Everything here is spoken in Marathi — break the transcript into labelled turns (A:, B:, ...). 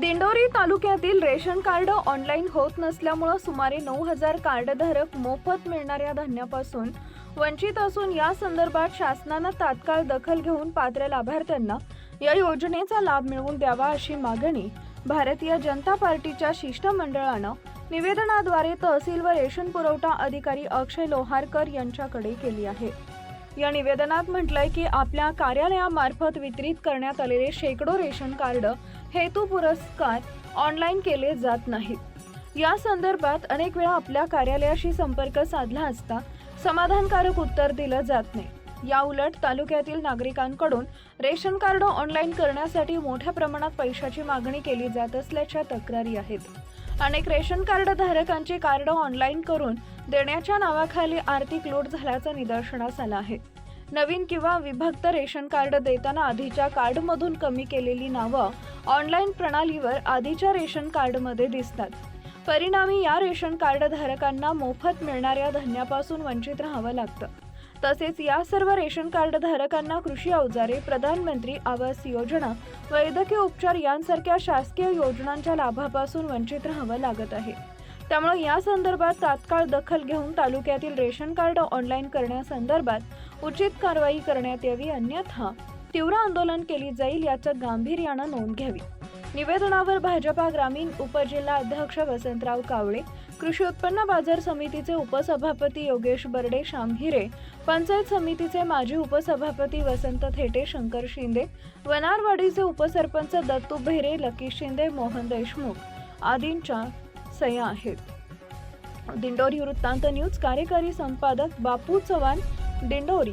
A: दिंडोरी तालुक्यातील रेशन कार्ड ऑनलाईन होत नसल्यामुळं सुमारे नऊ हजार कार्डधारक मोफत मिळणाऱ्या धान्यापासून वंचित असून या संदर्भात शासनानं तात्काळ दखल घेऊन पात्र लाभार्थ्यांना या योजनेचा लाभ मिळवून द्यावा अशी मागणी भारतीय जनता पार्टीच्या शिष्टमंडळानं निवेदनाद्वारे तहसील व रेशन पुरवठा अधिकारी अक्षय लोहारकर यांच्याकडे केली आहे. या निवेदनात म्हटलंय की आपल्या कार्यालयामार्फत वितरित करण्यात आलेले शेकडो रेशन कार्ड हेतू पुरस्कार ऑनलाईन केले जात नाहीत. या संदर्भात अनेक वेळा आपल्या कार्यालयाशी संपर्क साधला असता समाधानकारक उत्तर दिलं जात नाही. या उलट तालुक्यातील नागरिकांकडून रेशन कार्ड ऑनलाईन करण्यासाठी मोठ्या प्रमाणात पैशाची मागणी केली जात असल्याच्या तक्रारी आहेत. अनेक रेशन कार्ड धारकांची कार्ड ऑनलाईन करून देण्याच्या नावाखाली आर्थिक लूट झाल्याचं निदर्शनास आलं आहे. नवीन किंवा विभक्त रेशन कार्ड देताना आधीच्या कार्डमधून कमी केलेली नावं ऑनलाईन प्रणालीवर आधीच्या रेशन कार्डमध्ये दिसतात. परिणामी या रेशन कार्ड धारकांना मोफत मिळणाऱ्या धान्यापासून वंचित राहावं लागतं. तसेच या सर्व रेशन कार्ड धारकांना कृषी अवजारे प्रधानमंत्री आवास योजना वैद्यकीय उपचार यांसारख्या शासकीय योजनांच्या लाभापासून वंचित राहावं लागत आहे. त्यामुळे या संदर्भात तात्काळ दखल घेऊन तालुक्यातील रेशन कार्ड ऑनलाईन करण्यासंदर्भात उचित कारवाई करण्यात यावी अन्यथा तीव्र आंदोलन केली जाईल याचं गांभीर्यानं नोंद घ्यावी. निवेदनावर भाजपा ग्रामीण उपजिल्हा अध्यक्ष वसंतराव कावळे कृषी उत्पन्न बाजार समितीचे उपसभापती योगेश बर्डे शामहिरे पंचायत समितीचे माजी उपसभापती वसंत थेटे शंकर शिंदे वनारवाडीचे उपसरपंच दत्तू भेरे लकी शिंदे मोहन देशमुख आदींच्या सह्या आहेत. दिंडोरी वृत्तांत न्यूज कार्यकारी संपादक बापू चव्हाण दिंडोरी